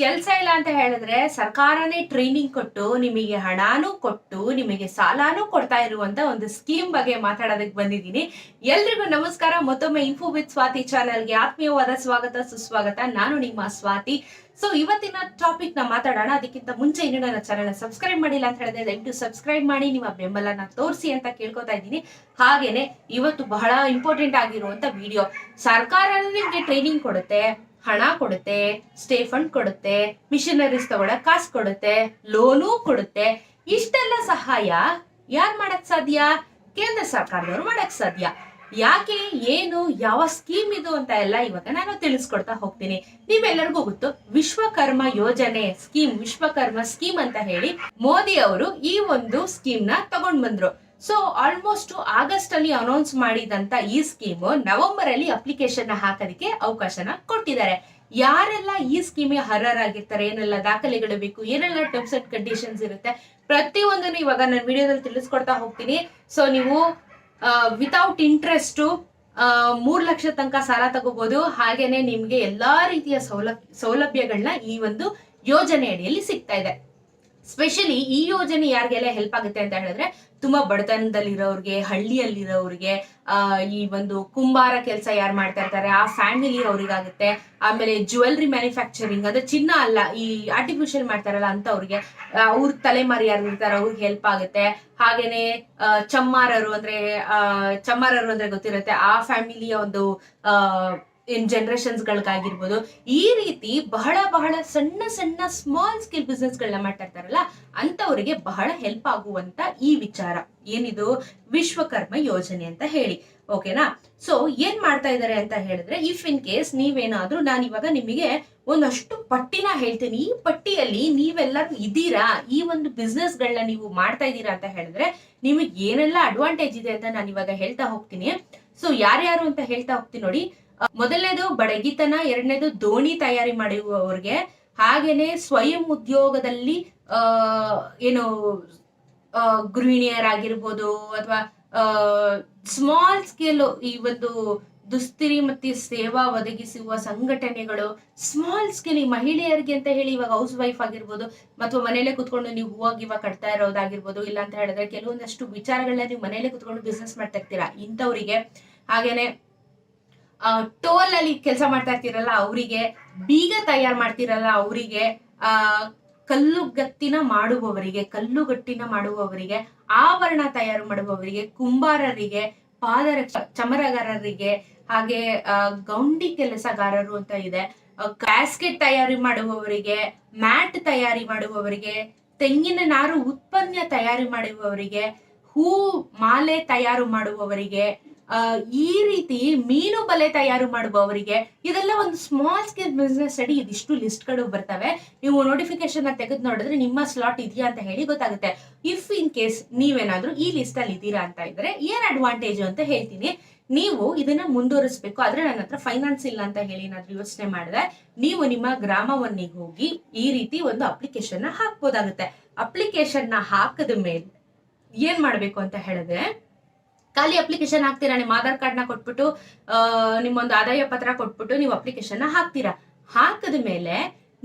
ಕೆಲಸ ಇಲ್ಲ ಅಂತ ಹೇಳಿದ್ರೆ ಸರ್ಕಾರನೇ ಟ್ರೈನಿಂಗ್ ಕೊಟ್ಟು ನಿಮಗೆ ಹಣನೂ ಕೊಟ್ಟು ನಿಮಗೆ ಸಾಲನೂ ಕೊಡ್ತಾ ಇರುವಂತ ಒಂದು ಸ್ಕೀಮ್ ಬಗ್ಗೆ ಮಾತಾಡೋದಕ್ಕೆ ಬಂದಿದ್ದೀನಿ. ಎಲ್ರಿಗೂ ನಮಸ್ಕಾರ. ಮತ್ತೊಮ್ಮೆ ಇನ್ಫೋ ವಿತ್ ಸ್ವಾತಿ ಚಾನೆಲ್ಗೆ ಆತ್ಮೀಯವಾದ ಸ್ವಾಗತ, ಸುಸ್ವಾಗತ. ನಾನು ನಿಮ್ಮ ಸ್ವಾತಿ. ಸೊ ಇವತ್ತಿನ ಟಾಪಿಕ್ನ ಮಾತಾಡೋಣ. ಅದಕ್ಕಿಂತ ಮುಂಚೆ ಇನ್ನೂ ನನ್ನ ಚಾನೆಲ್ ಸಬ್ಸ್ಕ್ರೈಬ್ ಮಾಡಿಲ್ಲ ಅಂತ ಹೇಳಿದ್ರೆ ದಯವಿಟ್ಟು ಸಬ್ಸ್ಕ್ರೈಬ್ ಮಾಡಿ, ನಿಮ್ಮ ಬೆಂಬಲನ ತೋರಿಸಿ ಅಂತ ಕೇಳ್ಕೊತಾ ಇದ್ದೀನಿ. ಹಾಗೇನೆ, ಇವತ್ತು ಬಹಳ ಇಂಪಾರ್ಟೆಂಟ್ ಆಗಿರುವಂತ ವಿಡಿಯೋ ಸರ್ಕಾರ ನಿಮ್ಗೆ ಟ್ರೈನಿಂಗ್ ಕೊಡುತ್ತೆ. ಹಣ ಕೊಡುತ್ತೆ ಸ್ಟೇ ಫಂಡ್ ಕೊಡುತ್ತೆ ಮಿಷನರೀಸ್ ತಗೊಳಕ್ ಕಾಸು ಕೊಡುತ್ತೆ ಲೋನು ಕೊಡುತ್ತೆ. ಇಷ್ಟೆಲ್ಲ ಸಹಾಯ ಯಾರ್ ಮಾಡಕ್ ಸಾಧ್ಯ? ಕೇಂದ್ರ ಸರ್ಕಾರದವರು ಮಾಡಕ್ ಸಾಧ್ಯ. ಯಾಕೆ, ಏನು, ಯಾವ ಸ್ಕೀಮ್ ಇದು ಅಂತ ಎಲ್ಲ ಇವಾಗ ನಾನು ತಿಳಿಸ್ಕೊಡ್ತಾ ಹೋಗ್ತೀನಿ. ನಿಮ್ಮೆಲ್ಲರಿಗೂ ಗೊತ್ತು, ವಿಶ್ವಕರ್ಮ ಯೋಜನೆ ಸ್ಕೀಮ್ ವಿಶ್ವಕರ್ಮ ಸ್ಕೀಮ್ ಅಂತ ಹೇಳಿ ಮೋದಿ ಅವರು ಈ ಒಂದು ಸ್ಕೀಮ್ನ ತಗೊಂಡ್ ಬಂದ್ರು. ಸೊ ಆಲ್ಮೋಸ್ಟ್ ಆಗಸ್ಟ್ ಅಲ್ಲಿ ಅನೌನ್ಸ್ ಮಾಡಿದಂತ ಈ ಸ್ಕೀಮ್ ನವೆಂಬರ್ ಅಲ್ಲಿ ಅಪ್ಲಿಕೇಶನ್ ಹಾಕೋದಕ್ಕೆ ಅವಕಾಶನ ಕೊಟ್ಟಿದ್ದಾರೆ. ಯಾರೆಲ್ಲ ಈ ಸ್ಕೀಮಿಗೆ ಅರ್ಹರಾಗಿರ್ತಾರೆ, ಏನೆಲ್ಲ ದಾಖಲೆಗಳು ಬೇಕು, ಏನೆಲ್ಲ ಟರ್ಮ್ಸ್ ಅಂಡ್ ಕಂಡೀಷನ್ಸ್ ಇರುತ್ತೆ, ಪ್ರತಿಯೊಂದನ್ನು ಇವಾಗ ನಾನು ವಿಡಿಯೋದಲ್ಲಿ ತಿಳಿಸ್ಕೊಡ್ತಾ ಹೋಗ್ತೀನಿ. ಸೊ ನೀವು ವಿತೌಟ್ ಇಂಟ್ರೆಸ್ಟ್ ಮೂರು ಲಕ್ಷ ತನಕ ಸಾಲ ತಗೋಬಹುದು ಹಾಗೇನೆ ನಿಮ್ಗೆ ಎಲ್ಲಾ ರೀತಿಯ ಸೌಲಭ್ಯ ಸೌಲಭ್ಯಗಳನ್ನ ಈ ಒಂದು ಯೋಜನೆ ಅಡಿಯಲ್ಲಿ ಸಿಗ್ತಾ ಇದೆ. ಸ್ಪೆಷಲಿ ಈ ಯೋಜನೆ ಯಾರಿಗೆಲ್ಲ ಹೆಲ್ಪ್ ಆಗುತ್ತೆ ಅಂತ ಹೇಳಿದ್ರೆ ತುಂಬಾ ಬಡತನದಲ್ಲಿರೋರಿಗೆ ಹಳ್ಳಿಯಲ್ಲಿರೋರಿಗೆ ಆ ಈ ಒಂದು ಕುಂಬಾರ ಕೆಲಸ ಯಾರು ಮಾಡ್ತಾ ಇರ್ತಾರೆ ಆ ಫ್ಯಾಮಿಲಿ ಅವ್ರಿಗಾಗುತ್ತೆ. ಆಮೇಲೆ ಜ್ಯುವೆಲ್ರಿ ಮ್ಯಾನುಫ್ಯಾಕ್ಚರಿಂಗ್ ಅಂದ್ರೆ ಚಿನ್ನ ಅಲ್ಲ ಈ ಆರ್ಟಿಫಿಷಿಯಲ್ ಮಾಡ್ತಾರಲ್ಲ ಅಂತ ಅಂತವ್ರಿಗೆ ಅವ್ರ ತಲೆಮಾರಿ ಯಾರು ಇರ್ತಾರೆ ಅವ್ರಿಗೆ ಹೆಲ್ಪ್ ಆಗುತ್ತೆ. ಹಾಗೇನೆ ಚಮ್ಮಾರರು ಅಂದ್ರೆ ಆ, ಚಮ್ಮಾರರು ಅಂದ್ರೆ ಗೊತ್ತಿರುತ್ತೆ ಆ ಫ್ಯಾಮಿಲಿಯ ಒಂದು ಆ ಇನ್ ಜನರೇಷನ್ಸ್ ಗಳಿಗಾಗಿರ್ಬೋದು ಈ ರೀತಿ ಬಹಳ ಬಹಳ ಸಣ್ಣ ಸಣ್ಣ ಸ್ಮಾಲ್ ಸ್ಕಿಲ್ ಬಿಸ್ನೆಸ್ ಗಳನ್ನ ಮಾಡ್ತಾ ಇರ್ತಾರಲ್ಲ ಅಂತವರಿಗೆ ಬಹಳ ಹೆಲ್ಪ್ ಆಗುವಂತ ಈ ವಿಚಾರ. ಏನಿದು? ವಿಶ್ವಕರ್ಮ ಯೋಜನೆ ಅಂತ ಹೇಳಿ. ಓಕೆನಾ ಸೊ ಏನ್ ಮಾಡ್ತಾ ಇದ್ದಾರೆ ಅಂತ ಹೇಳಿದ್ರೆ ಇಫ್ ಇನ್ ಕೇಸ್ ನೀವೇನಾದ್ರೂ, ನಾನು ಇವಾಗ ನಿಮಗೆ ಒಂದಷ್ಟು ಪಟ್ಟಿನ ಹೇಳ್ತೀನಿ. ಈ ಪಟ್ಟಿಯಲ್ಲಿ ನೀವೆಲ್ಲರೂ ಇದ್ದೀರಾ? ಈ ಒಂದು ಬಿಸ್ನೆಸ್ ಗಳನ್ನ ನೀವು ಮಾಡ್ತಾ ಇದ್ದೀರಾ ಅಂತ ಹೇಳಿದ್ರೆ, ನಿಮಗೆ ಏನೆಲ್ಲ ಅಡ್ವಾಂಟೇಜ್ ಇದೆ ಅಂತ ನಾನು ಇವಾಗ ಹೇಳ್ತಾ ಹೋಗ್ತೀನಿ. ಸೊ ಯಾರ್ಯಾರು ಅಂತ ಹೇಳ್ತಾ ಹೋಗ್ತೀನಿ ನೋಡಿ. ಮೊದಲನೇದು ಬಡಗಿತನ, ಎರಡನೇದು ದೋಣಿ ತಯಾರಿ ಮಾಡುವವರಿಗೆ ಹಾಗೇನೆ ಸ್ವಯಂ ಉದ್ಯೋಗದಲ್ಲಿ ಏನು ಗೃಹಿಣಿಯರ್ ಗೃಹಿಣಿಯರಾಗಿರ್ಬೋದು ಅಥವಾ ಸ್ಮಾಲ್ ಸ್ಕೇಲ್ ಈ ಒಂದು ದುಸ್ತಿರಿ ಮತ್ತೆ ಸೇವಾ ಒದಗಿಸುವ ಸಂಘಟನೆಗಳು ಸ್ಮಾಲ್ ಸ್ಕೇಲ್ ಮಹಿಳೆಯರಿಗೆ ಅಂತ ಹೇಳಿ ಇವಾಗ ಹೌಸ್ ವೈಫ್ ಆಗಿರ್ಬೋದು ಅಥವಾ ಮನೇಲೆ ಕುತ್ಕೊಂಡು ನೀವು ಹೋಗಿ ಇವಾಗ ಕಟ್ತಾ ಇರೋದಾಗಿರ್ಬೋದು ಇಲ್ಲ ಅಂತ ಹೇಳಿದ್ರೆ ಕೆಲವೊಂದಷ್ಟು ವಿಚಾರಗಳನ್ನ ನೀವು ಮನೇಲೆ ಕುತ್ಕೊಂಡು ಬಿಸ್ನೆಸ್ ಮಾಡ್ತಾ ಇರ್ತೀರಾ ಇಂಥವ್ರಿಗೆ. ಹಾಗೇನೆ ಟೋಲ್ ಅಲ್ಲಿ ಕೆಲಸ ಮಾಡ್ತಾ ಇರ್ತೀರಲ್ಲ ಅವರಿಗೆ, ಬೀಗ ತಯಾರು ಮಾಡ್ತಿರಲ್ಲ ಅವರಿಗೆ, ಆ ಕಲ್ಲುಗತ್ತಿನ ಮಾಡುವವರಿಗೆ, ಕಲ್ಲುಗಟ್ಟಿನ ಮಾಡುವವರಿಗೆ ಆಭರಣ ತಯಾರು ಮಾಡುವವರಿಗೆ, ಕುಂಬಾರರಿಗೆ, ಪಾದರಕ್ಷ, ಚಮರಗಾರರಿಗೆ, ಹಾಗೆ ಗೌಂಡಿ ಕೆಲಸಗಾರರು ಅಂತ ಇದೆ. ಕ್ಯಾಸ್ಕೆಟ್ ತಯಾರಿ ಮಾಡುವವರಿಗೆ, ಮ್ಯಾಟ್ ತಯಾರಿ ಮಾಡುವವರಿಗೆ, ತೆಂಗಿನ ನಾರು ಉತ್ಪನ್ನ ತಯಾರಿ ಮಾಡುವವರಿಗೆ, ಹೂ ಮಾಲೆ ತಯಾರು ಮಾಡುವವರಿಗೆ ಈ ರೀತಿ ಮೀನು ಬಲೆ ತಯಾರು ಮಾಡುವವರಿಗೆ ಇದೆಲ್ಲ ಒಂದು ಸ್ಮಾಲ್ ಸ್ಕೇಲ್ ಬಿಸ್ನೆಸ್ ಅಡಿ ಇದಿಷ್ಟು ಲಿಸ್ಟ್ಗಳು ಬರ್ತವೆ. ನೀವು ನೋಟಿಫಿಕೇಶನ್ ತೆಗೆದು ನೋಡಿದ್ರೆ ನಿಮ್ಮ ಸ್ಲಾಟ್ ಇದೆಯಾ ಅಂತ ಹೇಳಿ ಗೊತ್ತಾಗುತ್ತೆ. ಇಫ್ ಇನ್ ಕೇಸ್ ನೀವೇನಾದ್ರೂ ಈ ಲಿಸ್ಟ್ ಅಲ್ಲಿ ಇದ್ದೀರಾ ಅಂತ ಇದ್ರೆ ಏನ್ ಅಡ್ವಾಂಟೇಜ್ ಅಂತ ಹೇಳ್ತೀನಿ. ನೀವು ಇದನ್ನ ಮುಂದುವರಿಸಬೇಕು. ಆದ್ರೆ ನನ್ನ ಹತ್ರ ಫೈನಾನ್ಸ್ ಇಲ್ಲ ಅಂತ ಹೇಳಿ ಏನಾದ್ರೂ ಯೋಚನೆ ಮಾಡಿದ್ರೆ ನೀವು ನಿಮ್ಮ ಗ್ರಾಮವನ್ನಿಗೆ ಹೋಗಿ ಈ ರೀತಿ ಒಂದು ಅಪ್ಲಿಕೇಶನ್ನ ಹಾಕ್ಬೋದಾಗುತ್ತೆ. ಅಪ್ಲಿಕೇಶನ್ನ ಹಾಕದ ಮೇಲೆ ಏನ್ ಮಾಡ್ಬೇಕು ಅಂತ ಹೇಳಿದ್ರೆ ಖಾಲಿ ಅಪ್ಲಿಕೇಶನ್ ಹಾಕ್ತೀರಾ? ನಿಮ್ಮ ಆಧಾರ್ ಕಾರ್ಡ್ನ ಕೊಟ್ಬಿಟ್ಟು ನಿಮ್ಮೊಂದು ಆದಾಯ ಪತ್ರ ಕೊಟ್ಬಿಟ್ಟು ನೀವು ಅಪ್ಲಿಕೇಶನ್ ಹಾಕ್ತೀರಾ? ಹಾಕದ ಮೇಲೆ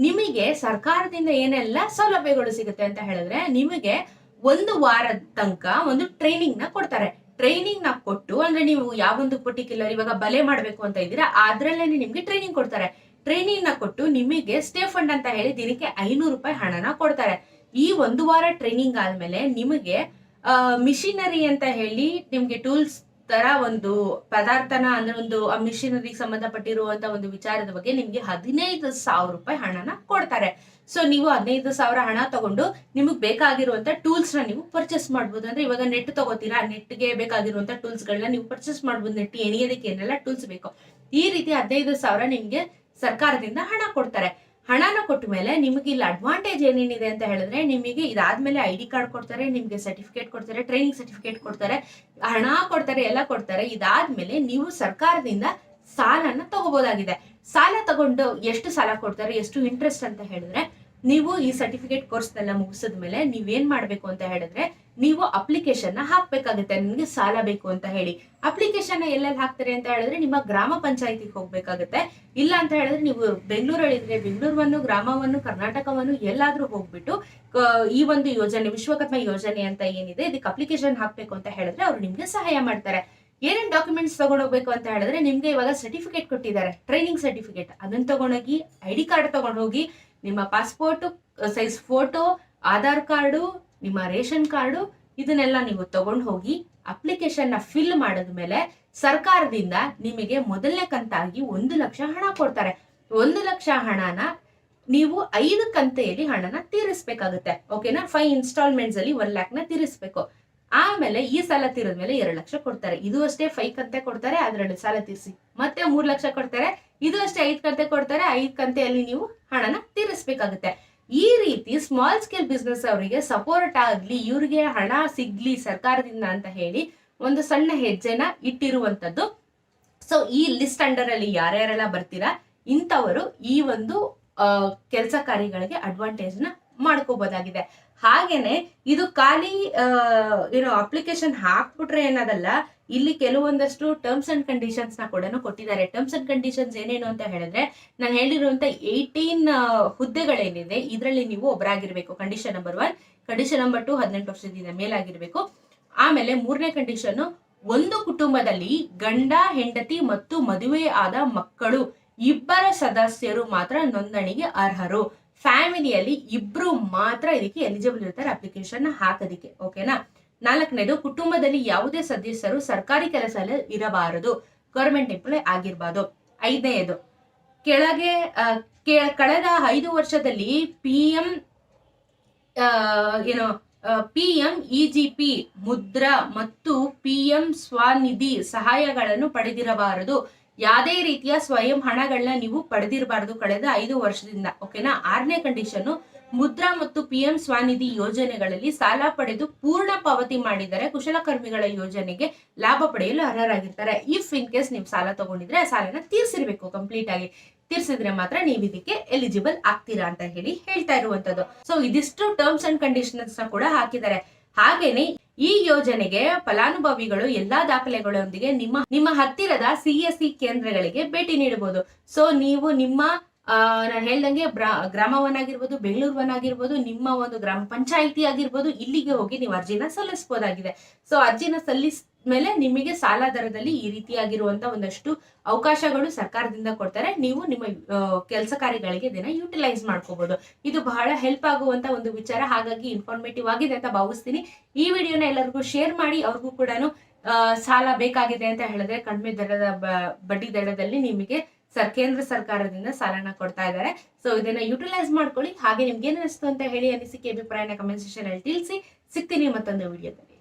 ನಿಮಗೆ ಸರ್ಕಾರದಿಂದ ಏನೆಲ್ಲ ಸೌಲಭ್ಯಗಳು ಸಿಗುತ್ತೆ ಅಂತ ಹೇಳಿದ್ರೆ, ನಿಮಗೆ ಒಂದು ವಾರದ ತನಕ ಒಂದು ಟ್ರೈನಿಂಗ್ನ ಕೊಡ್ತಾರೆ. ಟ್ರೈನಿಂಗ್ನ ಕೊಟ್ಟು, ಅಂದ್ರೆ ನೀವು ಯಾವೊಂದು ಪರ್ಟಿಕ್ಯುಲರ್ ಇವಾಗ ಬಲೆ ಮಾಡ್ಬೇಕು ಅಂತ ಇದ್ದೀರಾ ಅದ್ರಲ್ಲೇ ನಿಮ್ಗೆ ಟ್ರೈನಿಂಗ್ ಕೊಡ್ತಾರೆ. ಟ್ರೈನಿಂಗ್ನ ಕೊಟ್ಟು ನಿಮಗೆ ಸ್ಟೇ ಫಂಡ್ ಅಂತ ಹೇಳಿ ದಿನಕ್ಕೆ ಐನೂರು ರೂಪಾಯಿ ಹಣನ ಕೊಡ್ತಾರೆ. ಈ ಒಂದು ವಾರ ಟ್ರೈನಿಂಗ್ ಆದ್ಮೇಲೆ ನಿಮಗೆ ಮಿಷಿನರಿ ಅಂತ ಹೇಳಿ ನಿಮ್ಗೆ ಟೂಲ್ಸ್ ತರ ಒಂದು ಪದಾರ್ಥನ ಅಂದ್ರೆ ಒಂದು, ಆ ಮಿಷಿನರಿಗೆ ಸಂಬಂಧಪಟ್ಟಿರುವಂತ ಒಂದು ವಿಚಾರದ ಬಗ್ಗೆ ನಿಮ್ಗೆ ಹದಿನೈದು ಸಾವಿರ ರೂಪಾಯಿ ಹಣನ ಕೊಡ್ತಾರೆ. ಸೊ ನೀವು ಹದಿನೈದು ಸಾವಿರ ಹಣ ತಗೊಂಡು ನಿಮಗೆ ಬೇಕಾಗಿರುವಂತ ಟೂಲ್ಸ್ನ ನೀವು ಪರ್ಚೇಸ್ ಮಾಡ್ಬೋದು. ಅಂದ್ರೆ ಇವಾಗ ನೆಟ್ ತಗೋತೀರಾ? ನೆಟ್ಗೆ ಬೇಕಾಗಿರುವಂತ ಟೂಲ್ಸ್ ಗಳನ್ನ ನೀವು ಪರ್ಚೇಸ್ ಮಾಡ್ಬೋದು. ನೆಟ್ ಎಣಿಯೋದಕ್ಕೆ ಏನೆಲ್ಲ ಟೂಲ್ಸ್ ಬೇಕು. ಈ ರೀತಿ ಹದಿನೈದು ಸಾವಿರ ನಿಮ್ಗೆ ಸರ್ಕಾರದಿಂದ ಹಣ ಕೊಡ್ತಾರೆ. ಹಣನ ಕೊಟ್ಟ ಮೇಲೆ ನಿಮಗೆ ಇಲ್ಲಿ ಅಡ್ವಾಂಟೇಜ್ ಏನೇನಿದೆ ಅಂತ ಹೇಳಿದ್ರೆ ನಿಮಗೆ ಇದಾದ್ಮೇಲೆ ಐ ಡಿ ಕಾರ್ಡ್ ಕೊಡ್ತಾರೆ, ನಿಮಗೆ ಸರ್ಟಿಫಿಕೇಟ್ ಕೊಡ್ತಾರೆ ಟ್ರೈನಿಂಗ್ ಸರ್ಟಿಫಿಕೇಟ್ ಕೊಡ್ತಾರೆ, ಹಣ ಕೊಡ್ತಾರೆ, ಎಲ್ಲ ಕೊಡ್ತಾರೆ. ಇದಾದ್ಮೇಲೆ ನೀವು ಸರ್ಕಾರದಿಂದ ಸಾಲನ ತಗೋಬಹುದಾಗಿದೆ ಸಾಲ ತಗೊಂಡು ಎಷ್ಟು ಸಾಲ ಕೊಡ್ತಾರೆ, ಎಷ್ಟು ಇಂಟ್ರೆಸ್ಟ್ ಅಂತ ಹೇಳಿದ್ರೆ ನೀವು ಈ ಸರ್ಟಿಫಿಕೇಟ್ ಕೋರ್ಸ್ನೆಲ್ಲ ಮುಗಿಸಿದ ಮೇಲೆ ನೀವೇನ್ ಮಾಡ್ಬೇಕು ಅಂತ ಹೇಳಿದ್ರೆ ನೀವು ಅಪ್ಲಿಕೇಶನ್ನ ಹಾಕ್ಬೇಕಾಗುತ್ತೆ, ನಿಮಗೆ ಸಾಲ ಬೇಕು ಅಂತ ಹೇಳಿ. ಅಪ್ಲಿಕೇಶನ್ ಎಲ್ಲೆಲ್ಲಿ ಹಾಕ್ತಾರೆ ಅಂತ ಹೇಳಿದ್ರೆ ನಿಮ್ಮ ಗ್ರಾಮ ಪಂಚಾಯತಿಗೆ ಹೋಗ್ಬೇಕಾಗುತ್ತೆ. ಇಲ್ಲ ಅಂತ ಹೇಳಿದ್ರೆ ನೀವು ಬೆಂಗಳೂರಲ್ಲಿದ್ರೆ ಬೆಂಗಳೂರನ್ನು, ಗ್ರಾಮವನ್ನು, ಕರ್ನಾಟಕವನ್ನು ಎಲ್ಲಾದ್ರೂ ಹೋಗ್ಬಿಟ್ಟು ಈ ಒಂದು ಯೋಜನೆ, ವಿಶ್ವಕರ್ಮ ಯೋಜನೆ ಅಂತ ಏನಿದೆ, ಇದಕ್ಕೆ ಅಪ್ಲಿಕೇಶನ್ ಹಾಕ್ಬೇಕು ಅಂತ ಹೇಳಿದ್ರೆ ಅವ್ರು ನಿಮ್ಗೆ ಸಹಾಯ ಮಾಡ್ತಾರೆ. ಏನೇನ್ ಡಾಕ್ಯುಮೆಂಟ್ಸ್ ತಗೊಂಡೋಗ್ಬೇಕು ಅಂತ ಹೇಳಿದ್ರೆ ನಿಮ್ಗೆ ಇವಾಗ ಸರ್ಟಿಫಿಕೇಟ್ ಕೊಟ್ಟಿದ್ದಾರೆ. ಟ್ರೈನಿಂಗ್ ಸರ್ಟಿಫಿಕೇಟ್ ಅದನ್ನ ತಗೊಂಡೋಗಿ ಐ ಡಿ ಕಾರ್ಡ್ ತಗೊಂಡೋಗಿ, ನಿಮ್ಮ passport size photo Aadhaar card ನಿಮ್ಮ ರೇಷನ್ ಕಾರ್ಡು ಇದನ್ನೆಲ್ಲ ನೀವು ತಗೊಂಡು ಹೋಗಿ ಅಪ್ಲಿಕೇಶನ್ನ ಫಿಲ್ ಮಾಡಿದ್ಮೇಲೆ ಸರ್ಕಾರದಿಂದ ನಿಮಗೆ ಮೊದಲನೇ ಕಂತಾಗಿ ಒಂದು ಲಕ್ಷ ಹಣ ಕೊಡ್ತಾರೆ. ಒಂದು ಲಕ್ಷ ಹಣನ ನೀವು ಐದು ಕಂತೆಯಲ್ಲಿ ಹಣನ ತೀರಿಸ್ಬೇಕಾಗುತ್ತೆ. ಓಕೆನಾ ಫೈವ್ ಇನ್ಸ್ಟಾಲ್ಮೆಂಟ್ಸ್ ಅಲ್ಲಿ ಒನ್ ಲ್ಯಾಕ್ನ ತೀರಿಸ್ಬೇಕು. ಆಮೇಲೆ ಈ ಸಾಲ ತೀರಿದ್ಮೇಲೆ ಎರಡು ಲಕ್ಷ ಕೊಡ್ತಾರೆ. ಇದು ಅಷ್ಟೇ ಫೈವ್ ಕಂತೆ ಕೊಡ್ತಾರೆ ಅದರಲ್ಲಿ ಸಾಲ ತೀರಿಸಿ. ಮತ್ತೆ ಮೂರ್ ಲಕ್ಷ ಕೊಡ್ತಾರೆ. ಇದು ಅಷ್ಟೇ ಐದು ಕಂತೆ ಕೊಡ್ತಾರೆ. ಐದು ಕಂತೆಯಲ್ಲಿ ನೀವು ಹಣನ ತೀರಿಸ್ಬೇಕಾಗುತ್ತೆ. ಈ ರೀತಿ ಸ್ಮಾಲ್ ಸ್ಕೇಲ್ ಬಿಸ್ನೆಸ್ ಅವರಿಗೆ ಸಪೋರ್ಟ್ ಆಗ್ಲಿ, ಇವ್ರಿಗೆ ಹಣ ಸಿಗ್ಲಿ ಸರ್ಕಾರದಿಂದ ಅಂತ ಹೇಳಿ ಒಂದು ಸಣ್ಣ ಹೆಜ್ಜೆನ ಇಟ್ಟಿರುವಂತದ್ದು. ಸೊ ಈ ಲಿಸ್ಟ್ ಅಂಡರ್ ಅಲ್ಲಿ ಯಾರ್ಯಾರೆಲ್ಲ ಬರ್ತೀರಾ, ಇಂಥವರು ಈ ಒಂದು ಕೆಲಸ ಕಾರ್ಯಗಳಿಗೆ ಅಡ್ವಾಂಟೇಜ್ನ ಮಾಡ್ಕೋಬಹುದಾಗಿದೆ ಹಾಗೇನೆ ಇದು ಖಾಲಿ ಏನೋ ಅಪ್ಲಿಕೇಶನ್ ಹಾಕ್ಬಿಟ್ರೆ ಏನದಲ್ಲ ಇಲ್ಲಿ ಕೆಲವೊಂದಷ್ಟು ಟರ್ಮ್ಸ್ ಅಂಡ್ ಕಂಡೀಷನ್ಸ್ನ ಕೂಡ ಕೊಟ್ಟಿದ್ದಾರೆ. ಟರ್ಮ್ಸ್ ಅಂಡ್ ಕಂಡೀಷನ್ಸ್ ಏನೇನು ಅಂತ ಹೇಳಿದ್ರೆ, ನಾನು ಹೇಳಿರುವಂತ ಏಯ್ಟೀನ್ ಹುದ್ದೆಗಳೇನಿದೆ, ಇದರಲ್ಲಿ ನೀವು ಒಬ್ಬರಾಗಿರ್ಬೇಕು condition number one condition number two ಹದಿನೆಂಟು ವರ್ಷದಿಂದ ಮೇಲಾಗಿರ್ಬೇಕು. ಆಮೇಲೆ ಮೂರನೇ ಕಂಡೀಷನ್ ಒಂದು ಕುಟುಂಬದಲ್ಲಿ ಗಂಡ, ಹೆಂಡತಿ ಮತ್ತು ಮದುವೆ ಆದ ಮಕ್ಕಳು, ಇಬ್ಬರ ಸದಸ್ಯರು ಮಾತ್ರ ನೋಂದಣಿಗೆ ಅರ್ಹರು. ಫ್ಯಾಮಿಲಿಯಲ್ಲಿ ಇಬ್ರು ಮಾತ್ರ ಇದಕ್ಕೆ ಎಲಿಜಿಬಲ್ ಇರ್ತಾರೆ ಅಪ್ಲಿಕೇಶನ್ ಹಾಕೋದಿಕ್ಕೆ ಓಕೆನಾ ನಾಲ್ಕನೇದು, ಕುಟುಂಬದಲ್ಲಿ ಯಾವುದೇ ಸದಸ್ಯರು ಸರ್ಕಾರಿ ಕೆಲಸ ಇರಬಾರದು ಗೌರ್ಮೆಂಟ್ ಎಂಪ್ಲಾಯ್ ಆಗಿರ್ಬಾರ್ದು. ಐದನೆಯದು ಕೆಳಗೆ ಕಳೆದ ಐದು ವರ್ಷದಲ್ಲಿ ಪಿ ಎಂ ಏನು ಪಿ ಎಂ ಇಜಿಪಿ ಮುದ್ರಾ ಮತ್ತು ಪಿ ಎಂ ಸ್ವನಿಧಿ ಸಹಾಯಗಳನ್ನು ಪಡೆದಿರಬಾರದು. ಯಾವುದೇ ರೀತಿಯ ಸ್ವಯಂ ಹಣಗಳನ್ನ ನೀವು ಪಡೆದಿರಬಾರದು ಕಳೆದ ಐದು ವರ್ಷದಿಂದ, ಓಕೆನಾ? ಆರನೇ ಕಂಡೀಷನ್ ಮುದ್ರಾ ಮತ್ತು ಪಿ ಎಂ ಸ್ವಾನಿಧಿ ಯೋಜನೆಗಳಲ್ಲಿ ಸಾಲ ಪಡೆದು ಪೂರ್ಣ ಪಾವತಿ ಮಾಡಿದರೆ ಕುಶಲಕರ್ಮಿಗಳ ಯೋಜನೆಗೆ ಲಾಭ ಪಡೆಯಲು ಅರ್ಹರಾಗಿರ್ತಾರೆ. ಇಫ್ ಇನ್ ಕೇಸ್ ನೀವು ಸಾಲ ತಗೊಂಡಿದ್ರೆ ಆ ಸಾಲನ ತೀರ್ಸಿರ್ಬೇಕು ಕಂಪ್ಲೀಟ್ ಆಗಿ. ತೀರ್ಸಿದ್ರೆ ಮಾತ್ರ ನೀವು ಇದಕ್ಕೆ ಎಲಿಜಿಬಲ್ ಆಗ್ತೀರಾ ಅಂತ ಹೇಳಿ ಹೇಳ್ತಾ ಇರುವಂತದ್ದು. ಸೊ ಇದಿಷ್ಟು ಟರ್ಮ್ಸ್ ಅಂಡ್ ಕಂಡೀಷನ್ಸ್ ಕೂಡ ಹಾಕಿದ್ದಾರೆ. ಹಾಗೇನೆ ಈ ಯೋಜನೆಗೆ ಫಲಾನುಭವಿಗಳು ಎಲ್ಲಾ ದಾಖಲೆಗಳೊಂದಿಗೆ ನಿಮ್ಮ ನಿಮ್ಮ ಹತ್ತಿರದ ಸಿಎಸ್ಸಿ ಕೇಂದ್ರಗಳಿಗೆ ಭೇಟಿ ನೀಡಬಹುದು. ಸೊ ನೀವು ನಿಮ್ಮ ನಾನು ಹೇಳ್ದಂಗೆ ಗ್ರಾಮವನ್ನಾಗಿರ್ಬೋದು ಗ್ರಾಮ ಒನ್ ಆಗಿರ್ಬೋದು ಬೆಂಗಳೂರು ಒನ್ ಆಗಿರ್ಬೋದು ನಿಮ್ಮ ಒಂದು ಗ್ರಾಮ ಪಂಚಾಯಿತಿ ಆಗಿರ್ಬೋದು ಇಲ್ಲಿಗೆ ಹೋಗಿ ನೀವು ಅರ್ಜಿನ ಸಲ್ಲಿಸಬಹುದಾಗಿದೆ. ಸೊ ಅರ್ಜಿನ ಸಲ್ಲಿಸ್ ಮೇಲೆ ನಿಮಗೆ ಸಾಲ ದರದಲ್ಲಿ ಈ ರೀತಿಯಾಗಿರುವಂತ ಒಂದಷ್ಟು ಅವಕಾಶಗಳು ಸರ್ಕಾರದಿಂದ ಕೊಡ್ತಾರೆ. ನೀವು ನಿಮ್ಮ ಕೆಲಸ ಕಾರ್ಯಗಳಿಗೆ ಇದನ್ನ ಯುಟಿಲೈಸ್ ಮಾಡ್ಕೋಬಹುದು ಇದು ಬಹಳ ಹೆಲ್ಪ್ ಆಗುವಂತ ಒಂದು ವಿಚಾರ. ಹಾಗಾಗಿ ಇನ್ಫಾರ್ಮೇಟಿವ್ ಆಗಿದೆ ಅಂತ ಭಾವಿಸ್ತೀನಿ. ಈ ವಿಡಿಯೋನ ಎಲ್ಲರಿಗೂ ಶೇರ್ ಮಾಡಿ. ಅವ್ರಿಗೂ ಕೂಡ ಸಾಲ ಬೇಕಾಗಿದೆ ಅಂತ ಹೇಳಿದ್ರೆ ಕಡಿಮೆ ದರದ ಬಡ್ಡಿ ದರದಲ್ಲಿ ನಿಮಗೆ ಸರ್, ಕೇಂದ್ರ ಸರ್ಕಾರದಿಂದ ಸಾಲನ ಕೊಡ್ತಾ ಇದ್ದಾರೆ. ಸೊ ಇದನ್ನ ಯುಟಿಲೈಸ್ ಮಾಡ್ಕೊಳ್ಳಿ. ಹಾಗೆ ನಿಮ್ಗೆ ಏನ್ ಅನಿಸ್ತು ಅಂತ ಹೇಳಿ ಅನಿಸಿಕೆ ಅಭಿಪ್ರಾಯನ ಕಮೆಂಟ್ ಸೆಕ್ಷನ್ ಅಲ್ಲಿ ತಿಳಿಸಿ. ಸಿಗ್ತೀನಿ ಮತ್ತೊಂದು ವಿಡಿಯೋದಲ್ಲಿ